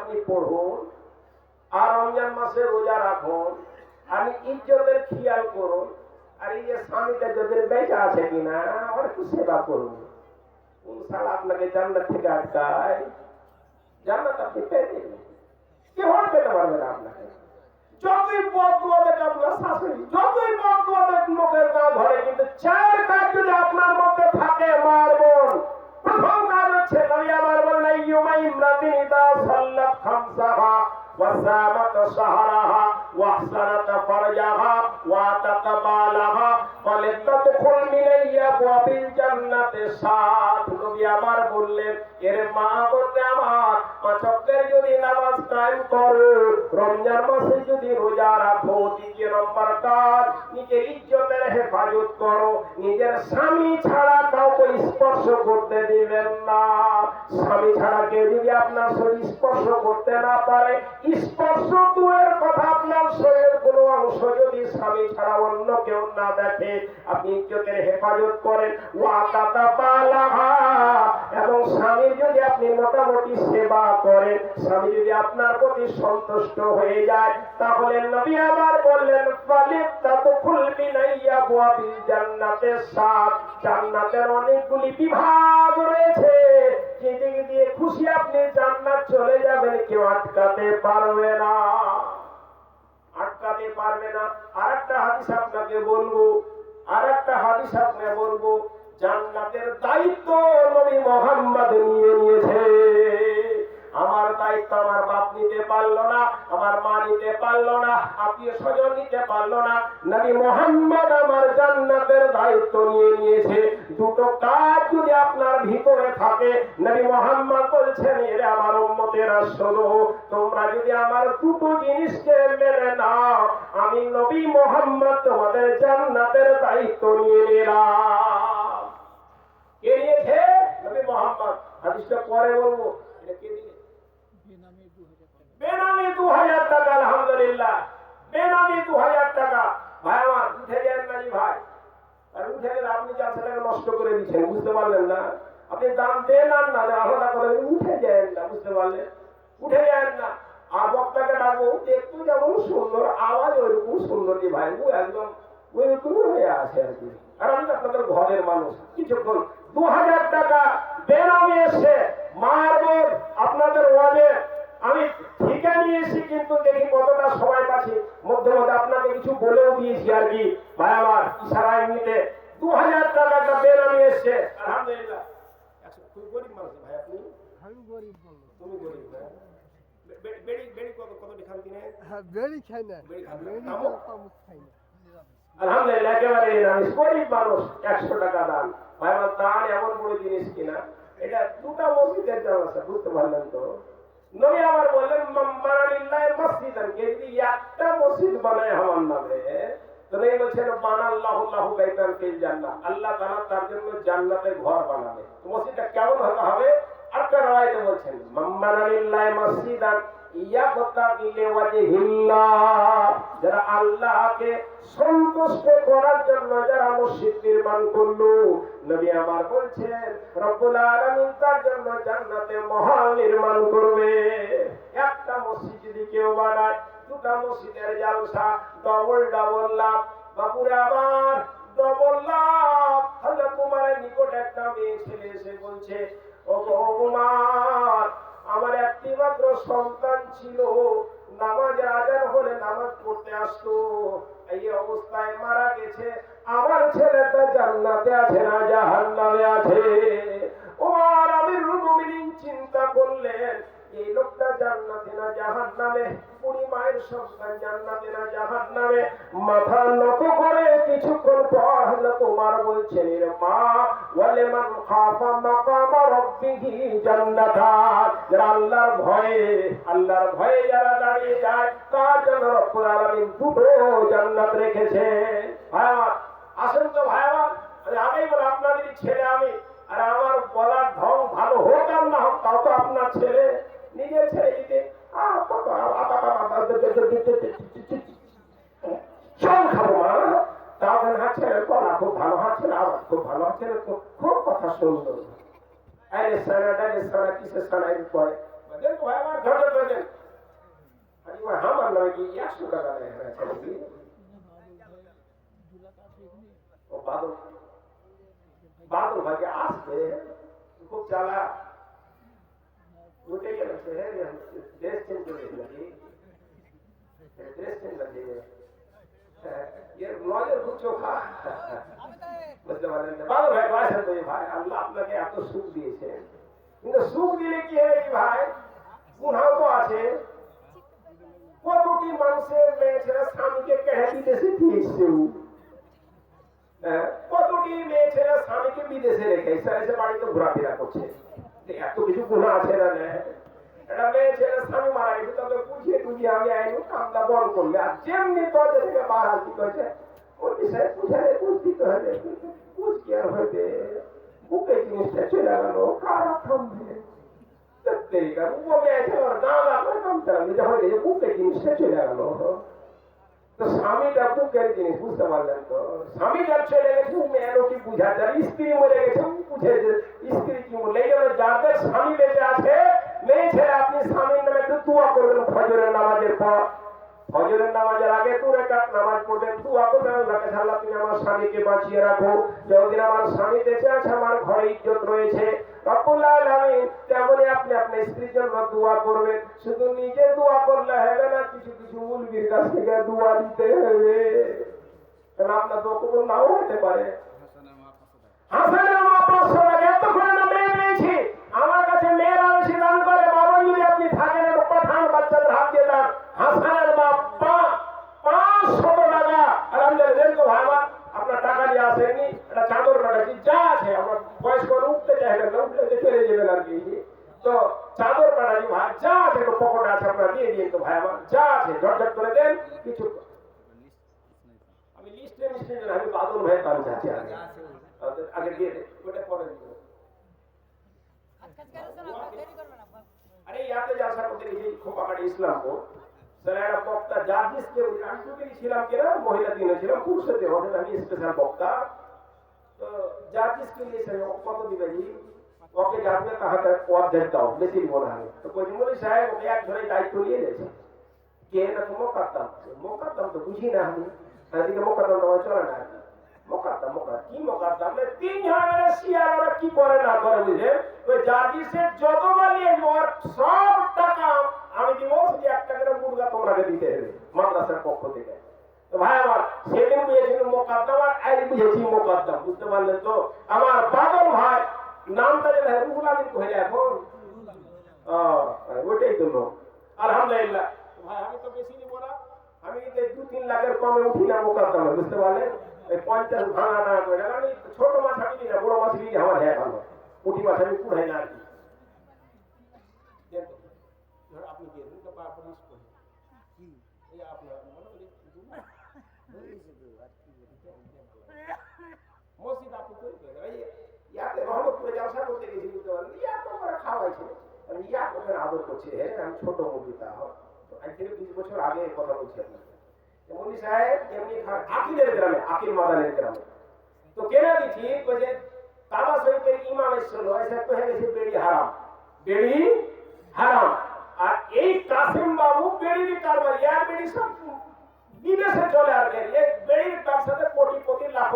আপনি পড়ুন, আর রমজান মাসে রোজা রাখুন, আর ইজ্জতের খেয়াল করুন, আর এই যে স্বামীটা যদি বেঁচে আছে কিনা আর একটু সেবা করুন। আপনাকে জান্নাত থেকে আটকায়? জান্নাত আপনি পেয়ে কেউ আর পেতে পারবে না আপনাকে। যতই পথ দোয়া আপনার শাশুড়ি, যতই পথ লোকের গা ধরে, কিন্তু চার কাজ যদি আপনার মধ্যে থাকে মার বোন। প্রথম হচ্ছে নবী আমার বললেন ইউমাইম রাতিনি তা সাল্লাত খামসাহা। وسامت شهرها واحسنت فرجها وتقبلها فلتدخل من ابواب الجنه সাত নবী আমার বললেন এর মা বলতে আমার পাঁচকের যদি নামাজ কায়েম করো রমজান মাসে যদি রোজা রাখো দ্বিতীয় নম্বর কাজ নিজের ইজ্জতের হেফাজত করো নিজের স্বামী ছাড়া কাউকে স্পর্শ করতে দিবেন না স্বামী ছাড়া কেউ যদি আপনার শরীর স্পর্শ করতে না পারে স্পর্শ দূরের কথা আপনার শরীরের কোনো অংশ যদি স্বামী ছাড়া অন্য কেউ না দেখে, আপনি ইজ্জতের হেফাজত করেন। এবং স্বামীর যদি আপনি মোটামুটি সেবা করেন, স্বামী যদি আপনার প্রতি সন্তুষ্ট হয়ে যায়, তাহলে নবী আবার বললেন জান্নাতের সাত জান্নাতের অনেকগুলি বিভাগ রয়েছে। যেদিক দিয়ে খুশি আপনি জান্নাত চলে যাবেন, কেউ আটকাতে পারবে না। আটকাতে পারবে না। আর একটা হাদিস আপনাকে বলব আর একটা হাদিস আপনাকে বলব, জান্নাতের দায়িত্ব নবী মোহাম্মদ নিয়ে নিয়েছে। আমার দায়িত্ব আমার বাপ নিতে পারল না, আমার মা নিতে পারল না, আত্মীয় স্বজন নিতে পারল না। নবী মোহাম্মদ আমার জান্নাতের দায়িত্ব নিয়ে নিয়েছে। দুটো কাজ যদি আপনার ভিতরে থাকে, নবী মোহাম্মদ বলছেন, এরে আমার উম্মতেরা, শোনো, তোমরা যদি আমার দুটো জিনিসকে মেনে নাও, আমি নবী মোহাম্মদ তোমাদের জান্নাতের দায়িত্ব নিয়ে নিলাম। কে নিয়েছে? নবী মোহাম্মদ। হাদিসটা পরে বলব। এটা কে দিলে বেনামি দু হাজার টাকা, আলহামদুলিল্লাহ। বেনামি দু হাজার টাকা। ভাই, আমার উঠে যান নাজি ভাই। আর উঠে গেলে আপনি যা সেটাকে নষ্ট করে দিচ্ছেন, বুঝতে পারলেন না? আপনি দাম দেন আর না আলাদা করে উঠে যান না, বুঝতে পারলেন? উঠে যান না। আর বক্তাকে ডাকবো, দেখতে যেমন সুন্দর, আওয়াজ ওইরকম সুন্দর ভাই। ও একদম ওইরকমই হয়ে আছে আর কি। আর আমি আপনাদের ঘরের মানুষ। কিছুক্ষণ দু হাজার টাকা বেনামে এসে মারবো আপনাদের ওয়াজে আমি ঠিকা নিয়েছি কিন্তু দেখি কতটা সময় পাচ্ছি মধ্যে মধ্যে আপনাকে কিছু বলেও দিয়েছি আর কি। ভাই আমার ইশারা এমনিতে দু হাজার টাকা একটা বেনামি এসছে। আলহামদুলিল্লাহ। একশো- গরিব মানুষ ভাই আপনি? আমি গরিব তুমি গরিব না বেড়ি বেড়ি কত কত খান কিনে? হ্যাঁ বেড়ি খাই না। বেড়ি খান না। বেড়ি তামুক? তো তামুক খাই না। আলহামদুলিল্লাহ একেবারে গরিব মানুষ একশো টাকা দান ভাই আমার দান এমন বড় জিনিস কিনা এটা দুটা মসজিদের আছে বুঝতে পারলেন তো? নবী আবার বললেন মানালিল্লাহ মসজিদান কে যদি মসজিদ বানায় আমার নামে তো নবী বলছেন বানাল্লাহু লাহু বাইতান ফিল জান্নাহ। আল্লাহ তাআলা তার জন্য জান্নাতে ঘর বানাবে। মসজিদটা কেমন হতে হবে? একটা রাওয়ায়াতে বলছেন মানালিল্লাহ মসজিদান যারা আল্লাহকে সন্তুষ্ট করার জন্য যারা মসজিদ নির্মাণ করল, নবী আমার বলছেন, রব্বুল আলামিন তার জন্য জান্নাতে মহল নির্মাণ করবে। একটা মসজিদ যদি কেউ বানায় দুটা মসজিদের জালসা ডবল ডবল লাভ বাবুরে আমার ডবল লাভ তাহলে তোমার নিকট একটা মেয়ে ছেলে এসে বলছে ও ভগবান আমার একটি মাত্র সন্তান ছিল নামাজের আজান হলে নামাজ পড়তে আসতো এই অবস্থায় মারা গেছে আমার ছেলেটা জান্নাতে আছে না জাহান্নামে আছে ওমর আমির মুমিনিন চিন্তা করলেন এই লোকটা জান্নাতে না, জাহান্নামে? বুড়ি মায়ের সন্তান জান্নাতে না, জাহান্নামে? মাথা নত করে কিছুক্ষণ পর তোমার বলছেন এর মা ওয়ালে মান খাফা আল্লাহর ভয়ে আল্লাহর ভয়ে যারা দাঁড়িয়ে যায়, তার জন্য রব্বুল আলামিন দুটো জান্নাত রেখেছে। ভাই আসেন তো ভাই আমি বলে, আপনাদেরই ছেলে আমি। আর, আমার বলার ঢং ভালো হোক আর না হোক, তাও তো আপনার ছেলে। আ, বাবা, বাবা, সব খাব মা তাও কেন হাঁটছে পড়া খুব ভালো হাঁটছে আওয়াজ খুব ভালো হাঁটছে খুব কথা সুন্দর আরে সানা দারে সানা কিসে সানা এর পরে আমার ঘটে কি একশো টাকা নেয় হ্যাঁ কি ও বাদল বাদল ভাগে আসবে খুব চালা উঠে গেছে ড্রেস চেঞ্জ করে নাকি ড্রেস চেঞ্জ লাগে হ্যাঁ, এর নজর খুব চোখা বুঝতে পারলেন না? বাদল ভাই বয়সের তো ভাই আল্লাহ আপনাকে এত সুখ দিয়েছে কিন্তু সুখ দিলে কি হবে কি ভাই গুণাও তো আছে কতটি মানুষের মেয়ে ছেলে স্বামীকে কেড়ে বিদেশে দিয়েছে ও। হ্যাঁ, কতটি মেয়ে ছেলে স্বামীকে বিদেশে রেখে এসে এসে বাড়িতে ঘোরাফেরা করছে যে এত কিছু গুণা আছে না জিনিসটা চলে গেল কারা থামবে তেরিকা ও মেয়ে ছেলে দাদা যে বুকে জিনিসটা চলে গেল তো স্বামীটা বুকের জিনিস, বুঝতে পারলেন তো? স্বামী যার ছেলে গেছে মেয়েরও কি বুঝা যায় স্ত্রী মরে গেছে বুঝে যে স্ত্রী কি মরে গেল? যাদের স্বামী বেঁচে আছে, মেয়ে ছেলে, আপনি স্বামীর নামে একটু দোয়া করবেন ফজরের নামাজের পর। ফজরের নামাজের আগে দু রেখাত নামাজ পড়বেন তুয়া করবেন আল্লাহকে আল্লাহ তুমি আমার স্বামীকে বাঁচিয়ে রাখো। যতদিন আমার স্বামী বেঁচে আছে আমার ঘরে ইজ্জত রয়েছে। রব্বুল আলামিন তেমনি আপনি আপনার স্ত্রীর জন্য দোয়া করবেন। শুধু নিজে দোয়া করলে হবে না কিছু কিছু মুলবির কাছ থেকে দোয়া দিতে হবে। কারণ আপনার তো কবুল নাও হতে পারে। হাসানের যাবেন দিন দেন আগে আগে- দিয়ে দে ওটা পরে দিব আরে ইয়াতে জালসা করতে গেছি খোপাকাটি ইসলামপুর স্যার, একটা বক্তা জার্জিসকে আমি ছিলাম কিনা, মহিলা দিনে ছিলাম পুরুষের হোটেল আমি স্পেশাল বক্তা। তো জার্জিসকে নিয়েছে কত দিবে জি ওকে যাবে তাহাতে অর্ধেক দাও, বেশি দিব না আমি। তো সাহেব ওকে এক ধরে দায়িত্ব নিয়ে গেছে কে না তো মোকাদ্দাম? মোকাদ্দাম তো বুঝি না আমি। চলে না মোকাদ্দাম মোকাদ্দাম। কি মোকাদ্দাম? মানে তিন ঝামেলা শিয়ার কি করে না করে বুঝে ওই জার্জিসের যতবার নিয়ে ওর সব টাকা আমি দিব শুধু এক টাকার মুরগা তোমাকে দিতে হবে, মাদ্রাসার পক্ষ থেকে। ভাই আমার সেদিন বুঝেছিল আজ বুঝেছি বুঝতে পারলেন তো? আমার ভাই নামটা যেটা রুহুল আমিন এখন? ওইটাই তো লোক। আলহামদুলিল্লাহ। ভাই, আমি তো বেশি নিব না। আমি দু তিন লাখের কমে উঠি না বুঝতে পারলেন? পঞ্চাশ ভাঙা টাকা করে, আমি ছোট মাছ আমি না, বড় মাছ নিয়ে আমার হ্যাঁ ভালো। পুঁটি মাছ আমি পুড়াই না আর কি দেন তো। ধর আপনি দিয়ে দিন তো পা- পুলিশ করে এই আপনার মনে করি দিন না। মসজিদ আপনি তৈরি করে দেন। এই ইয়াতে রহমতপুরে জলসা করতে গেছি বুঝতে পারলেন ইয়া তো করে খাওয়াইছে আমি ইয়া ওখানে আদর করছে হ্যাঁ আমি ছোট মুরগি তা বছর আগে কথা বলছি আপনাকে। মনি সাহেব এমনি আকিলের গ্রামে, আকিল মাদানের গ্রামে। তো দিচ্ছি যে কহে গেছে? বেড়ি হারাম। বেড়ি হারাম। আর এই কাসিম বাবু কারবার, ইয়ার বেড়ি সব বিদেশে চলে আসবে। এই বেড়ির ব্যবসাতে কোটি কোটি লাখ